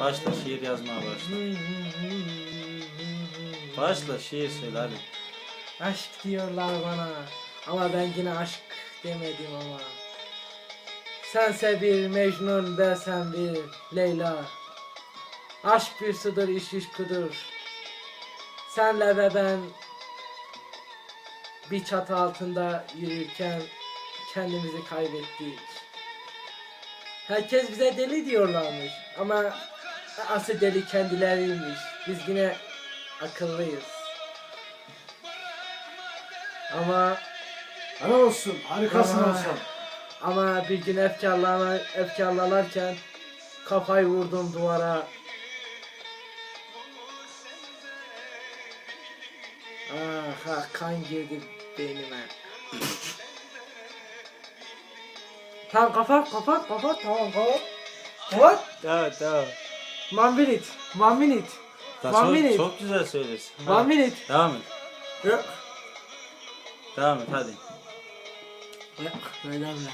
Başla şiir yazmaya başla. Başla şiir söyle hadi. Aşk diyorlar bana ama ben yine aşk demedim ama. Sense bir Mecnun ben bir Leyla. Aşk bir sudur iş kudur. Senle ve ben bir çatı altında yürürken kendimizi kaybettik. Herkes bize deli diyorlarmış ama asıl deli kendileriymiş. Biz yine akıllıyız. Ama Helal olsun. Harikasın Aa. olsun. ama bir gün efkarlana, efkarlanırken kafayı vurdum duvara. Ah, ah kan girdi beynime. tamam kapat kapat kapat tamam kapat. Kapat. Tamam tamam. One minute. One minute. Da One çok, minute. çok güzel söylesin. One Hadi. minute. Devam et. Yok. Devam et hadi. Yok. Öyle öyle.